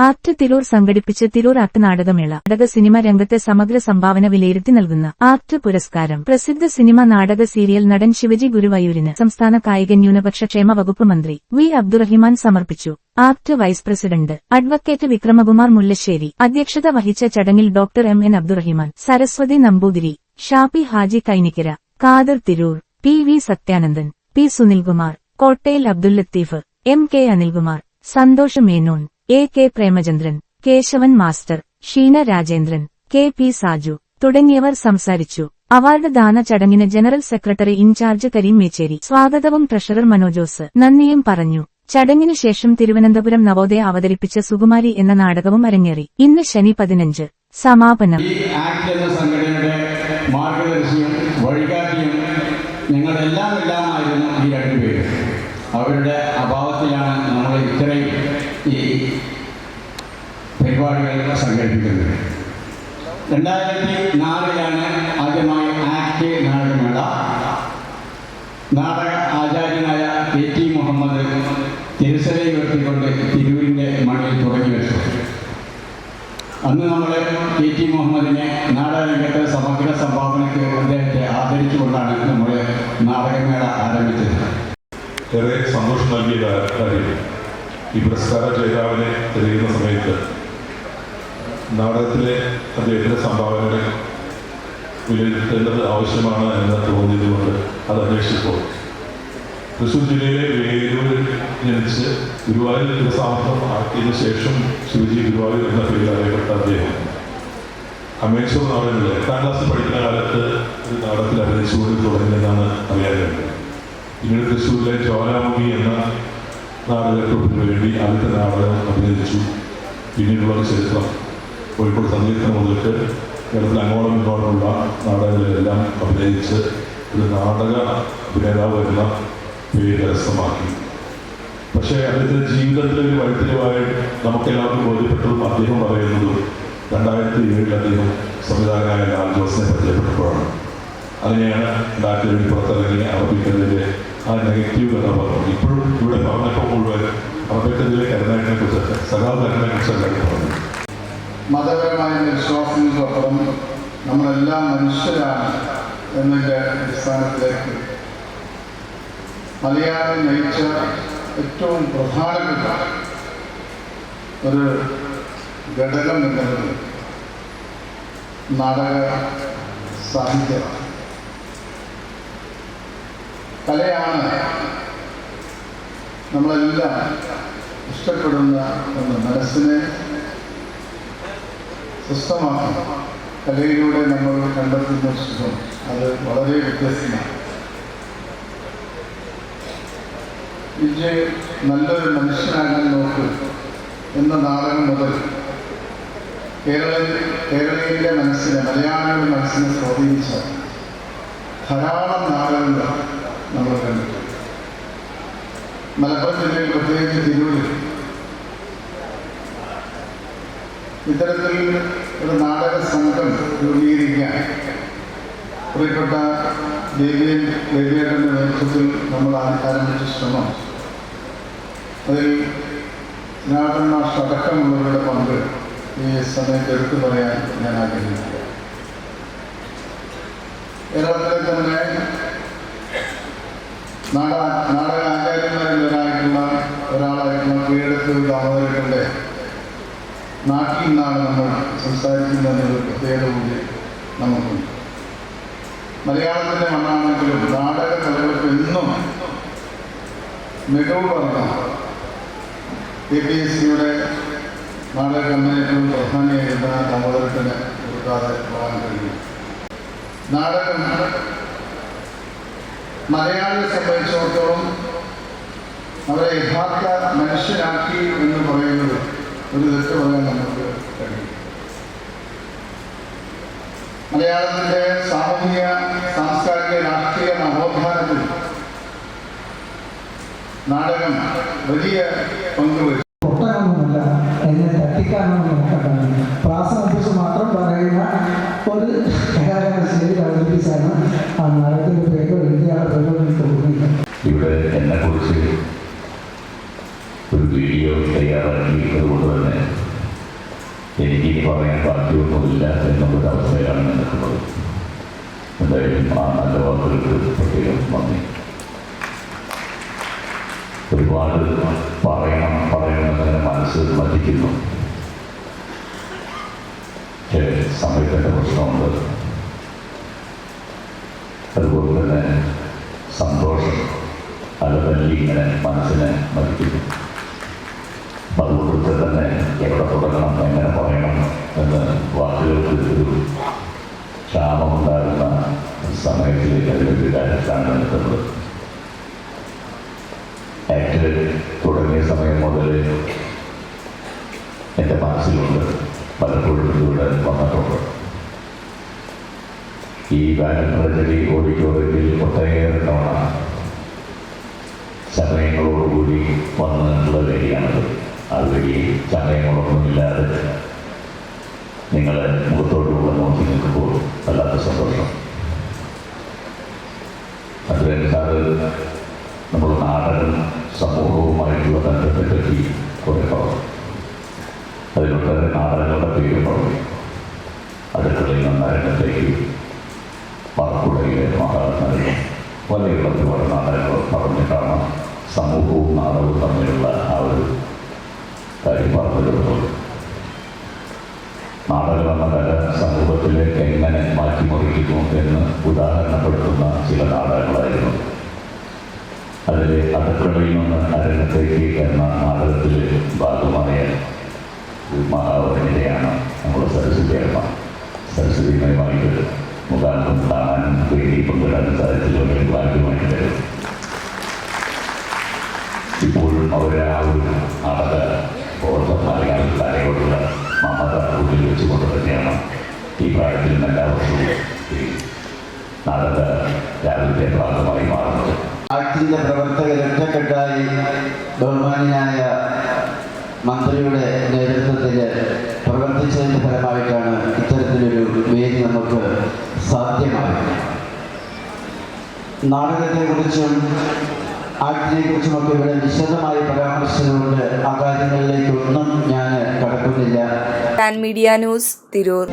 Act Tirur സംഘടിപ്പിച്ച Tirur act നാടകമേള നാടക സിനിമ രംഗത്തെ സമഗ്ര സംഭാവന വിലയിരുത്തി നൽകുന്ന ആർട്ട് പുരസ്കാരം. പ്രസിദ്ധ സിനിമ നാടക സീരിയൽ നടൻ ശിവജി ഗുരുവായൂരിന് സംസ്ഥാന കായിക ന്യൂനപക്ഷ ക്ഷേമ വകുപ്പ് മന്ത്രി വി അബ്ദുറഹിമാൻ സമർപ്പിച്ചു. Act vice president advocate Vikramakumar Mullassery അധ്യക്ഷത വഹിച്ച ചടങ്ങിൽ doctor M N Abdurahiman Saraswathi Namboothiri Shafi Haji Kainikkara Kader Tirur P V Sathyanandan P Sunilkumar Kottayil Abdul Latheef M K Anilkumar Santhosh Menon A K Premachandran Kesavan master Sheena Rajendran K P Saju തുടങ്ങിയവർ സംസാരിച്ചു. Award ദാന ചടങ്ങിന് general secretary in-charge Kareem Mechery. സ്വാഗതവും treasurer മനോജോസ്. നന്ദിയും പറഞ്ഞു. ചടങ്ങിനു ശേഷം തിരുവനന്തപുരം നവോദയ അവതരിപ്പിച്ച സുകുമാരി എന്ന നാടകവും അരങ്ങേറി. ഇന്ന് ശനി പതിനഞ്ച്. സമാപനം. അവരുടെ അഭാവത്തിലാണ് നമ്മൾ ഇത്രയും ഈ പരിപാടികൾ സംഘടിപ്പിക്കുന്നത്. രണ്ടായിരത്തി നാലിലാണ് ആദ്യമായി ആക്ട് നാടകമേള. നാടക ആചാര്യനായ കെ ടി മുഹമ്മദ് തിരുസരെ ഉയർത്തിക്കൊണ്ട് തിരൂരിന്റെ മണ്ണിൽ തുടങ്ങി വെച്ചു. അന്ന് നമ്മൾ കെ ടി മുഹമ്മദിനെ നാടകരംഗത്ത് സമഗ്ര സംഭാവനയ്ക്ക് അദ്ദേഹത്തെ ആദരിച്ചുകൊണ്ടാണ് നമ്മൾ നാടകമേള ആരംഭിച്ചത്. ഏറെ സന്തോഷം നൽകിയ കാര്യം ഈ പുരസ്കാര ജേതാവിനെ തെളിയുന്ന സമയത്ത് നാടകത്തിലെ അദ്ദേഹത്തിന്റെ സംഭാവനകളെ വിലയിരുത്തേണ്ടത് ആവശ്യമാണ് എന്ന് തോന്നിയതുകൊണ്ട് അത് അന്വേഷിച്ചപ്പോൾ തൃശ്ശൂർ ജില്ലയിലെ വേലൂരിൽ ജനിച്ച് ഗുരുവായൂർ ദിവസാമർത്ഥം ആക്കിയതിനു ശേഷം ശിവജി ഗുരുവായൂർ എന്ന പേരിൽ അറിയപ്പെട്ട അദ്ദേഹം. അമേശ്വർ നാടകങ്ങളിൽ എട്ടാം ക്ലാസ് പഠിക്കുന്ന കാലത്ത് ഒരു നാടകത്തിൽ അഭിനയിച്ചുകൊണ്ട് തുടങ്ങിയെന്നാണ് അറിയാൻ പിന്നീട് തൃശ്ശൂരിലെ ജ്വാലാമുഖി എന്ന നാടകത്തിന് വേണ്ടി ആദ്യത്തെ നാടകം അഭിനയിച്ചു. പിന്നീടുള്ള ചരിത്രം. കോഴിക്കോട് സംഗീതം മുതൽക്ക് കേരളത്തിൽ അങ്ങോളം ഇങ്ങോട്ടുമുള്ള നാടകങ്ങളിലെല്ലാം അഭിനയിച്ച് ഒരു നാടക അഭിനേതാവ് എന്ന പേര് കരസ്ഥമാക്കി പക്ഷേ അദ്ദേഹത്തിന്റെ ജീവിതത്തിലെ ഒരു വഴിത്തിരിവായി നമുക്കെല്ലാവർക്കും ബോധ്യപ്പെട്ടതും അദ്ദേഹം പറയുന്നതും രണ്ടായിരത്തി ഏഴിൽ അദ്ദേഹം സംവിധായകനായ ലാൽ ജോസിനെ പരിചയപ്പെട്ടപ്പോഴാണ് അതിനെയാണ് രണ്ടായിരത്തി ഏഴിൽ പുറത്തിറങ്ങിയ അറബിക്കതിലെ ആ നെഗറ്റീവ് എന്ന് പറഞ്ഞത്. ഇപ്പോഴും ഇവിടെ പറഞ്ഞപ്പോൾ മുഴുവൻ അറബിക്കതിലെ കരുനായകനെ കുറിച്ച് കരുണയെ കുറിച്ചല്ല പറഞ്ഞു മതപരമായ വിശ്വാസങ്ങൾക്കപ്പുറം നമ്മളെല്ലാം മനുഷ്യരാണ് എന്നതിന്റെ അടിസ്ഥാനത്തിലേക്ക് മലയാളം നയിച്ച ഏറ്റവും പ്രധാനപ്പെട്ട ഒരു ഘടകം എന്നത് നാടക സാഹിത്യമാണ്. കലയാണ് നമ്മളെല്ലാം ഇഷ്ടപ്പെടുന്ന ഒന്ന്. മനസ്സിനെ സ്വസ്ഥമാക്കണം കലയിലൂടെ നമ്മൾ കണ്ടെത്തുന്ന സുഖം. അത് വളരെ വ്യത്യസ്തമാണ്. വിജയ് നല്ലൊരു മനുഷ്യനാകാൻ നോക്ക് എന്ന നാടകം മുതൽ കേരള കേരളീയന്റെ മനസ്സിനെ മലയാളിയുടെ മനസ്സിനെ സ്വാധീനിച്ച ധാരാളം നാടകങ്ങൾ നമ്മൾ കണ്ടിട്ടുണ്ട്. മലപ്പുറം ജില്ലയിൽ പ്രത്യേകിച്ച് തിരൂരിൽ ഇത്തരത്തിൽ ഒരു നാടക സംഘം രൂപീകരിക്കാൻ പ്രിയപ്പെട്ട ദേവിയൻ ദേവിയേട്ടന്റെ നേതൃത്വത്തിൽ നമ്മൾ ആരംഭിച്ച ശ്രമം. അതിൽ നാടൻ പങ്ക് ഈ സമയത്ത് എടുത്തു പറയാൻ ഞാൻ ആഗ്രഹിക്കുന്നു. കേരളത്തിലെ തന്നെ നാട നാടക ആചാര്യന്മാരിൽ ഒരാളായിട്ടുള്ള ഒരാളായിട്ടുള്ള കീഴടത്ത് ദാമോദരന്റെ നാട്ടിൽ നിന്നാണ് നമ്മൾ സംസാരിക്കുന്നതെന്നൊരു പ്രത്യേകത കൂടി നമുക്കുണ്ട്. മലയാളത്തിന്റെ മണ്ണാണെങ്കിലും നാടക കലകൾക്ക് എന്നും മികവ് പറഞ്ഞ എ പി എസ് സിയുടെ നാടക കമ്പനിഏറ്റവും പ്രധാനിയായിരുന്ന ദാമോദരത്തിന് കൊടുക്കാതെ പോകാൻ കഴിയും നാടകം മലയാളിയെ സംബന്ധിച്ചിടത്തോളം അവരെ യഥാർത്ഥ മനുഷ്യരാക്കി എന്ന് പറയുന്നത് ഒരു തെറ്റ് പറയാൻ നമുക്ക് കഴിയും മലയാളത്തിന്റെ സാമൂഹിക സാംസ്കാരിക രാഷ്ട്രീയ നവോത്ഥാനത്തിൽ നാടകം വലിയ പങ്ക് വഹിച്ചു. എന്നെ തട്ടിക്കാനൊന്നും നോക്കട്ടെ പ്രാസമനുസരിച്ച് മാത്രം പറയുന്ന ഒരു സ്റ്റേജ് അവതരിപ്പിച്ചാണ് ആ നാടകത്തിന്റെ പേര് എഴുതിയാളെ പേര് തോന്നുന്നത് ഇവിടെ എന്നെക്കുറിച്ച് ഒരു വീഡിയോ തയ്യാറാക്കി അതുകൊണ്ട് തന്നെ എനിക്ക് പറയാൻ സാധ്യമൊന്നുമില്ല എന്നുള്ളൊരു അവസ്ഥയിലാണ് നിൽക്കുന്നത്. എന്തായാലും ആ നല്ല വാക്കുകൾക്ക് പ്രത്യേകം നന്ദി. ഒരുപാട് പറയണം പറയണമെന്ന് മനസ്സ് മതിക്കുന്നു. പക്ഷേ സമയത്തിന്റെ പ്രശ്നമുണ്ട്. അതുപോലെ തന്നെ സന്തോഷം അലതല്ലി ഇങ്ങനെ മനസ്സിനെ മതിക്കുന്നു. അതുകൊണ്ട് തന്നെ എവിടെ തുടങ്ങണം എങ്ങനെ പറയണം എന്ന് വാക്കുകൾക്ക് ഒരു ക്ഷാമമുണ്ടാകുന്ന സമയത്തിൽ അതിന്റെ വികാരത്തിലാണ് നിൽക്കുന്നത് ആക്ട് തുടങ്ങിയ സമയം മുതൽ എന്റെ മനസ്സിലുണ്ട് പലപ്പോഴും ഇതിലൂടെ വന്നിട്ടുണ്ട് ഈ ബാലപ്രജലി ഓഡിറ്റോറിയത്തിൽ ഒട്ടേറെ തവണ സമയങ്ങളോടുകൂടി വന്നിട്ടുള്ള വരിയാണത് ആ വഴി സമയങ്ങളൊന്നുമില്ലാതെ നിങ്ങളെ മുഖത്തോടുകൂടെ നോക്കി നിൽക്കുമ്പോൾ വല്ലാത്ത സന്തോഷം. അതുകഴിഞ്ഞാൽ നമ്മൾ നാടകം സമൂഹവുമായിട്ടുള്ള ബന്ധത്തെ പറ്റി കുറേ പറഞ്ഞു. അതിലൊട്ടേറെ നാടകങ്ങളുടെ പേര് പറഞ്ഞു. അടുക്കളയിൽ നിന്ന് അരങ്ങത്തേക്ക് പറക്കുടയിലെ മഹാനഗരം വലിയ ഒരുപാട് നാടകങ്ങൾ പറഞ്ഞിട്ടാണ് സമൂഹവും നാടകവും തമ്മിലുള്ള ആ ഒരു കാര്യം പറഞ്ഞിട്ടുള്ളത് നാടകം കല സമൂഹത്തിലേക്ക് എങ്ങനെ മാറ്റിമറിക്കുന്നു എന്ന് ഉദാഹരണപ്പെടുത്തുന്ന ചില നാടകങ്ങളായിരുന്നു. അതിലെ അടുക്കളയിൽ നിന്ന് അരങ്ങത്തേക്ക് എന്ന നാടകത്തിൽ ഭാഗമായ ഒരു മഹാവനിതയാണ് നമ്മുടെ സരസ്വതി അമ്മ. സരസ്വതിയുമായിട്ട് മുഖാന്തം കാണാനും വേണ്ടി പങ്കിടാനും സാധിച്ചതുകൊണ്ട് ഭാഗ്യമായിട്ട് ഈ പ്രായത്തിൽ നിന്ന് എല്ലാ വർഷവും ഭാഗമായി മാറുന്നത് ആക്ടിന്റെ പ്രവർത്തകർ ഒറ്റക്കെട്ടായി ബഹുമാനിയായ മന്ത്രിയുടെ നേതൃത്വത്തിൽ പ്രവർത്തിച്ചതിന്റെ ഫലമായിട്ടാണ് ഇത്തരത്തിലൊരു വേദി നമുക്ക് സാധ്യമായത്. നാടകത്തെക്കുറിച്ചും ആക്ടിനെ കുറിച്ചുമൊക്കെ ഇവിടെ വിശദമായി പരാമർശിച്ചതുകൊണ്ട് ആ കാര്യങ്ങളിലേക്കൊന്നും ഞാൻ കടക്കുന്നില്ല. Media news Tirur.